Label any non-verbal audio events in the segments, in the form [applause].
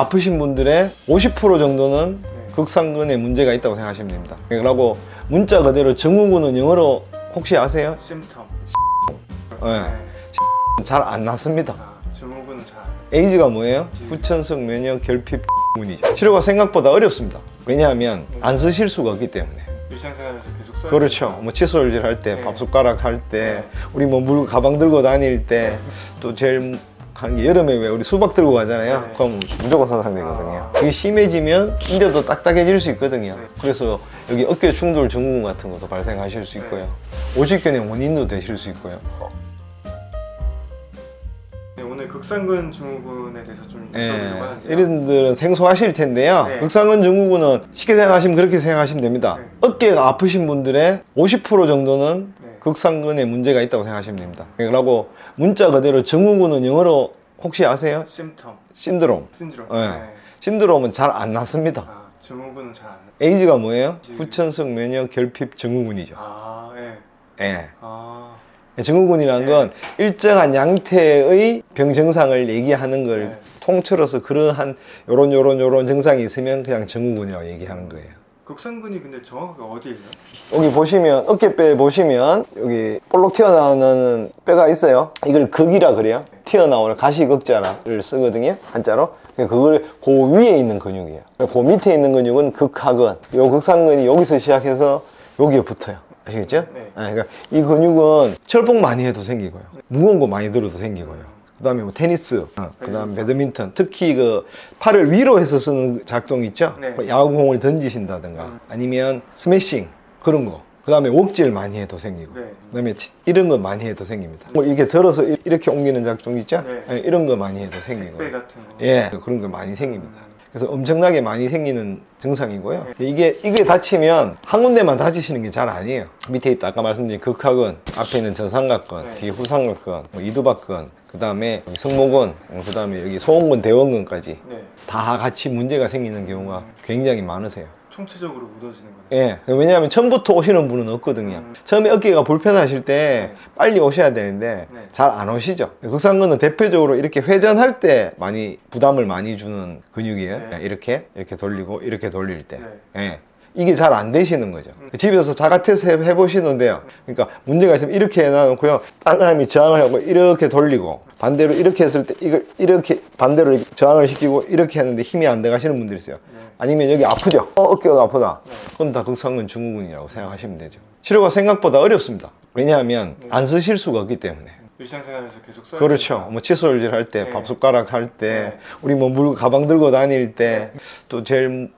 아프신 분들의 50% 정도는 네. 극상근에 문제가 있다고 생각하시면 됩니다. 그러고 문자 그대로 증후군은 영어로 혹시 아세요? 심텀. 네. 네. [laughs] 잘안 났습니다. 아, 증후군은 잘. 안 에이즈가 뭐예요? 후천성 면역 결핍 문이죠. 치료가 생각보다 어렵습니다. 왜냐하면 안 쓰실 수가 없기 때문에. 일상생활에서 계속 써야 그렇죠. 뭐 칫솔질 할 때, 네. 밥숟가락 할 때, 네. 우리 뭐 물 가방 들고 다닐 때, 또 제일 게 여름에 왜 우리 수박 들고 가잖아요. 네. 그럼 무조건 손상되거든요. 아. 그게 심해지면 인대도 딱딱해질 수 있거든요. 네. 그래서 여기 어깨 충돌 증후군 같은 것도 발생하실 수 있고요. 오십견의 원인도 되실 수 있고요. 네, 오늘 극상근 증후군에 대해서 좀 예, 여쭤보려고 하는데요. 이런들은 생소하실 텐데요. 네. 극상근 증후군은 쉽게 생각하시면 그렇게 생각하시면 됩니다. 네. 어깨가 아프신 분들의 50% 정도는 네. 극상근에 문제가 있다고 생각하시면 됩니다. 그러고 문자 그대로 증후군은 영어로 혹시 아세요? 심텀. 신드롬. 신드롬. 네. 신드롬은 잘 안 났습니다. 아, 증후군은 잘안 나. 에이즈가 뭐예요? 지- 후천성 면역 결핍 증후군이죠. 아, 예. 예. 아, 증후군이란 네. 건 일정한 양태의 병 증상을 얘기하는 걸 네. 통틀어서 그러한 요런 요런 요런 증상이 있으면 그냥 증후군이라고 얘기하는 거예요. 극상근이 근데 정확하게 어디예요? 여기 보시면 어깨뼈에 보시면 여기 볼록 튀어나오는 뼈가 있어요. 이걸 극이라 그래요. 튀어나오는 가시극자를 쓰거든요. 한자로. 그걸 그 위에 있는 근육이에요. 그 밑에 있는 근육은 극하근. 요 극상근이 여기서 시작해서 여기에 붙어요. 아시겠죠? 네. 아, 그러니까 이 근육은 철봉 많이 해도 생기고요. 무거운 거 많이 들어도 생기고요. 그다음에 뭐 테니스, 어, 그다음 배드민턴, 특히 그 팔을 위로 해서 쓰는 작동 있죠. 네. 뭐 야구공을 던지신다든가 음. 아니면 스매싱 그런 거. 그다음에 웍질 많이 해도 생기고. 네. 그다음에 치- 이런 거 많이 해도 생깁니다. 뭐 이렇게 들어서 이- 이렇게 옮기는 작동 있죠. 네. 예, 이런 거 많이 해도 생기고. 같은 거. 예, 그런 거 많이 생깁니다. 음. 그래서 엄청나게 많이 생기는 증상이고요. 이게 이게 다치면 한 군데만 다치시는 게 잘 아니에요. 밑에 있다 아까 말씀드린 극하근, 앞에 있는 전삼각근, 네. 뒤에 후삼각근, 뭐 이두박근, 그 다음에 승모근, 어, 그다음에 여기 소원근, 대원근까지 네. 다 같이 문제가 생기는 경우가 굉장히 많으세요. 총체적으로 묻어지는 거예요. 예, 왜냐하면 처음부터 오시는 분은 없거든요. 음. 처음에 어깨가 불편하실 때 네. 빨리 오셔야 되는데 네. 잘 안 오시죠. 극상근은 대표적으로 이렇게 회전할 때 많이 부담을 많이 주는 근육이에요. 네. 이렇게 이렇게 돌리고 이렇게 돌릴 때. 네. 예. 이게 잘 안 되시는 거죠. 음. 집에서 자가 테스트 해- 해보시는데요. 그러니까 문제가 있으면 이렇게 해놔놓고요. 딴 사람이 저항을 하고 이렇게 돌리고 반대로 이렇게 했을 때 이걸 이렇게 반대로 저항을 시키고 이렇게 했는데 힘이 안 돼가시는 분들이 있어요. 네. 아니면 여기 아프죠? 어, 어깨가 아프다. 네. 그건 다 극상근 증후군이라고 생각하시면 되죠. 치료가 생각보다 어렵습니다. 왜냐하면 네. 안 쓰실 수가 없기 때문에. 일상생활에서 계속 써야 그렇죠. 뭐 칫솔질 할 때, 네. 밥숟가락 할 때, 네. 우리 뭐 물 가방 들고 다닐 때, 또 제일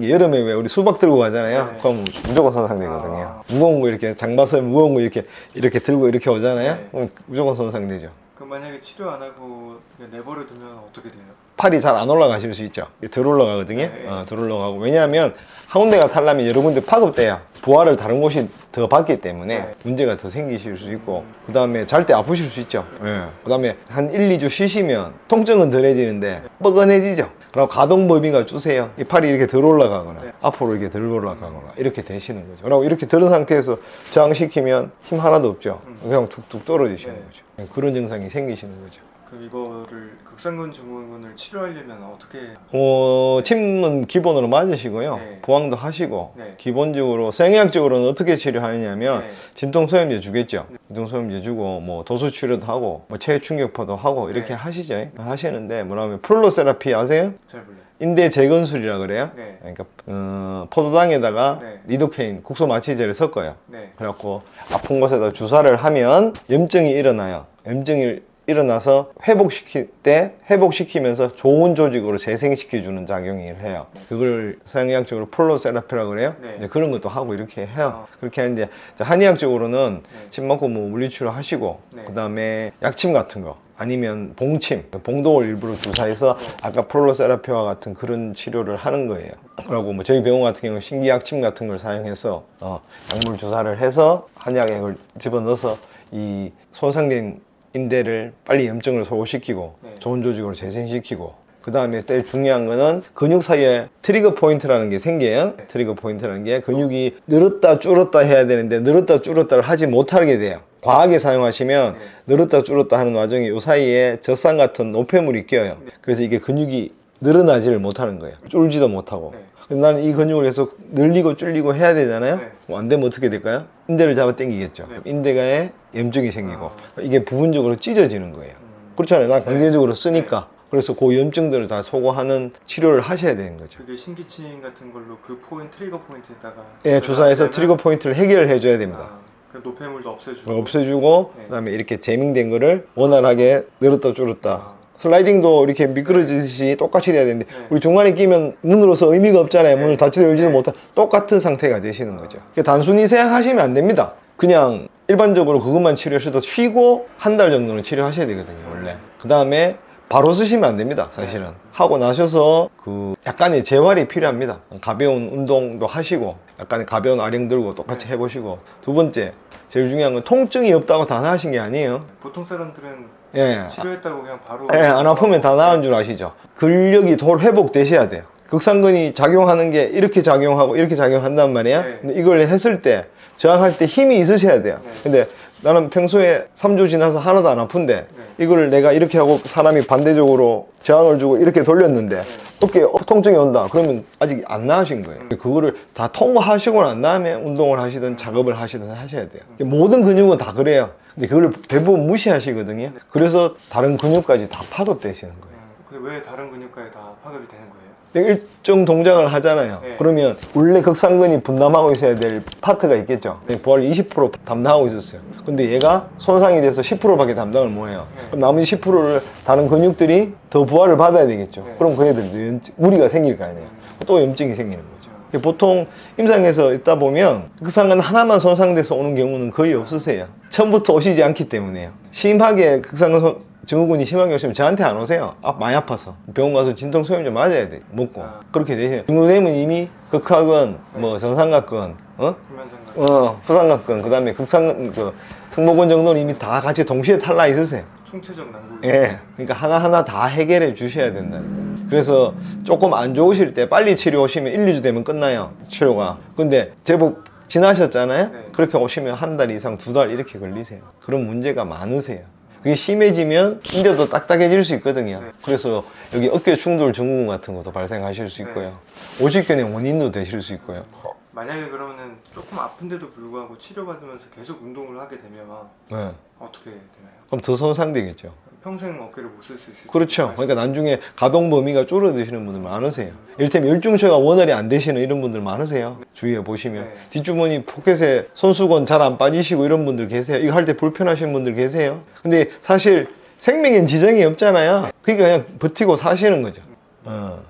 게 여름에 왜 우리 수박 들고 가잖아요. 네. 그럼 무조건 손상되거든요. 아. 무거운 거 이렇게 장바서 무거운 거 이렇게 이렇게 들고 이렇게 오잖아요. 네. 그럼 무조건 손상되죠. 그럼 만약에 치료 안 하고 그냥 내버려 두면 어떻게 돼요? 팔이 잘 안 올라가실 수 있죠. 덜 올라가거든요. 네. 어, 덜 올라가고. 왜냐하면 한 군데가 탈라면 여러 군데 파급돼요. 부하를 다른 곳이 더 받기 때문에 네. 문제가 더 생기실 수 있고, 그 다음에 잘 때 아프실 수 있죠. 예. 그 다음에 한 1, 2주 쉬시면 통증은 덜해지는데 뻐근해지죠. 그리고 가동 범위가 주세요. 이 팔이 이렇게 덜 올라가거나, 네. 앞으로 이렇게 덜 올라가거나, 이렇게 되시는 거죠. 그리고 이렇게 들은 상태에서 저항시키면 힘 하나도 없죠. 음. 그냥 툭툭 떨어지시는 네. 거죠. 그런 증상이 생기시는 거죠. 그럼 이거를 극상근 증후군을 치료하려면 어떻게 어, 침은 기본으로 맞으시고요. 네. 부항도 하시고, 네. 기본적으로, 생의학적으로는 어떻게 치료하느냐면, 네. 진통소염제 주겠죠. 진통소염제 주고, 뭐, 도수치료도 하고, 뭐, 체충격파도 하고, 이렇게 네. 하시죠. 하시는데, 뭐라면, 플로세라피 아세요? 잘 몰라요? 인대 재건술이라 그래요. 네. 그러니까, 어, 포도당에다가 네. 리도케인, 국소 마취제를 섞어요. 네. 그래갖고, 아픈 곳에다 주사를 하면, 염증이 일어나요. 염증이 일어나서 회복시킬 때 회복시키면서 좋은 조직으로 재생시켜주는 작용을 해요. 그걸 서양의학적으로 폴로세라피라고 그래요. 네. 그런 것도 하고 이렇게 해요. 어. 그렇게 하는데 한의학적으로는 네. 침 맞고 뭐 물리치료 하시고 네. 그 다음에 약침 같은 거 아니면 봉침, 봉독을 일부러 주사해서 네. 아까 폴로세라피와 같은 그런 치료를 하는 거예요. 그리고 뭐 저희 병원 같은 경우는 신기약침 같은 걸 사용해서 어, 약물 주사를 해서 한약액을 집어넣어서 이 손상된 인대를 빨리 염증을 소호시키고 네. 좋은 조직으로 재생시키고 그 다음에 제일 중요한 거는 근육 사이에 트리거 포인트라는 게 생겨요. 네. 트리거 포인트라는 게 근육이 늘었다 줄었다 해야 되는데 늘었다 줄었다를 하지 못하게 돼요. 과하게 사용하시면 네. 늘었다 줄었다 하는 와중에 이 사이에 젖산 같은 노폐물이 껴요. 네. 그래서 이게 근육이 늘어나지를 못하는 거예요. 쫄지도 못하고. 네. 나는 이 근육을 계속 늘리고 줄이고 해야 되잖아요. 네. 뭐 안 되면 어떻게 될까요? 인대를 잡아 당기겠죠. 네. 인대가에 염증이 생기고 아. 이게 부분적으로 찢어지는 거예요. 음, 그렇잖아요. 난 강제적으로 쓰니까. 그래서 그 염증들을 다 소거하는 치료를 하셔야 되는 거죠. 그게 신기침 같은 걸로 그 포인트 트리거 포인트에다가 예, 주사해서 트리거 포인트를 해결해 줘야 됩니다. 아, 그 노폐물도 없애주고 없애주고 네. 그다음에 이렇게 재밍된 거를 원활하게 늘었다 줄었다 아. 슬라이딩도 이렇게 미끄러지듯이 똑같이 돼야 되는데 네. 우리 중간에 끼면 문으로서 의미가 없잖아요. 네. 문을 닫지도 열지도 네. 못한 똑같은 상태가 되시는 거죠. 그러니까 단순히 생각하시면 안 됩니다. 그냥 일반적으로 그것만 치료하셔도 쉬고 한 달 정도는 치료하셔야 되거든요 원래. 그 다음에 바로 쓰시면 안 됩니다 사실은. 하고 나셔서 그 약간의 재활이 필요합니다. 가벼운 운동도 하시고 약간의 가벼운 아령 들고 똑같이 해보시고. 두 번째 제일 중요한 건 통증이 없다고 다 나으신 게 아니에요. 보통 사람들은 예, 치료했다고 그냥 바로 예, 안 아프면 다 나은 줄 아시죠? 근력이 돌 회복되셔야 돼요. 극상근이 작용하는 게 이렇게 작용하고 이렇게 작용한단 말이야. 네. 근데 이걸 했을 때 저항할 때 힘이 있으셔야 돼요. 네. 근데 나는 평소에 3주 지나서 하나도 안 아픈데 네. 이거를 내가 이렇게 하고 사람이 반대적으로 저항을 주고 이렇게 돌렸는데 네. 어깨에 어, 통증이 온다. 그러면 아직 안 나으신 거예요. 음. 그거를 다 통과하시고 난 다음에 운동을 하시든 작업을 하시든 하셔야 돼요. 모든 근육은 다 그래요. 근데 그걸 대부분 무시하시거든요. 그래서 다른 근육까지 다 파급되시는 거예요. 음, 근데 왜 다른 근육까지 다 파급이 되는 거예요? 내가 일정 동작을 하잖아요. 네. 그러면 원래 극상근이 분담하고 있어야 될 파트가 있겠죠. 부활 20% 담당하고 있었어요. 근데 얘가 손상이 돼서 10%밖에 담당을 못 해요. 네. 그럼 나머지 10%를 다른 근육들이 더 부활을 받아야 되겠죠. 네. 그럼 그 애들 염증- 무리가 생길 거 아니에요. 또 염증이 생기는 거죠. 보통 임상에서 있다 보면 극상근 하나만 손상돼서 오는 경우는 거의 없으세요. 처음부터 오시지 않기 때문에요. 심하게 극상근 손- 증후군이 심하게 오시면 저한테 안 오세요. 아, 많이 아파서. 병원 가서 진통 소염 좀 맞아야 돼. 먹고. 아. 그렇게 되세요. 중도되면 이미 극하근, 뭐 전상각근, 어? 불면상각 어, 수상각근, 그 다음에 극상, 그, 승모근 정도는 이미 다 같이 동시에 탈락 있으세요. 총체적 난국이 예. 그러니까 하나하나 다 해결해 주셔야 거예요. 그래서 조금 안 좋으실 때 빨리 치료 오시면 1, 2주 되면 끝나요. 치료가. 근데 제법 지나셨잖아요? 네. 그렇게 오시면 한 달 이상, 두 달 이렇게 걸리세요. 그런 문제가 많으세요. 그게 심해지면 인대도 딱딱해질 수 있거든요. 네. 그래서 여기 어깨 충돌 증후군 같은 것도 발생하실 수 있고요. 오십견의 원인도 되실 수 있고요. 만약에 그러면은 조금 아픈데도 불구하고 치료받으면서 계속 운동을 하게 되면 네. 어떻게 되나요? 그럼 더 손상되겠죠. 평생 어깨를 못 쓸 수 있을 그렇죠. 것 그러니까 나중에 가동 범위가 줄어드시는 분들 많으세요. 이를테면 열중셔가 원활히 안 되시는 이런 분들 많으세요. 주위에 보시면 네. 뒷주머니 포켓에 손수건 잘 안 빠지시고 이런 분들 계세요. 이거 할 때 불편하신 분들 계세요. 근데 사실 생명엔 지장이 없잖아요. 그러니까 그냥 버티고 사시는 거죠. 어.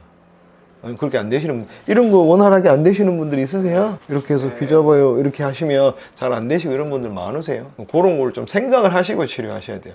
그렇게 안 되시는 분 이런 거 원활하게 안 되시는 분들 있으세요? 이렇게 해서 네. 귀 잡아요 이렇게 하시면 잘 안 되시고 이런 분들 많으세요 그런 걸 좀 생각을 하시고 치료하셔야 돼요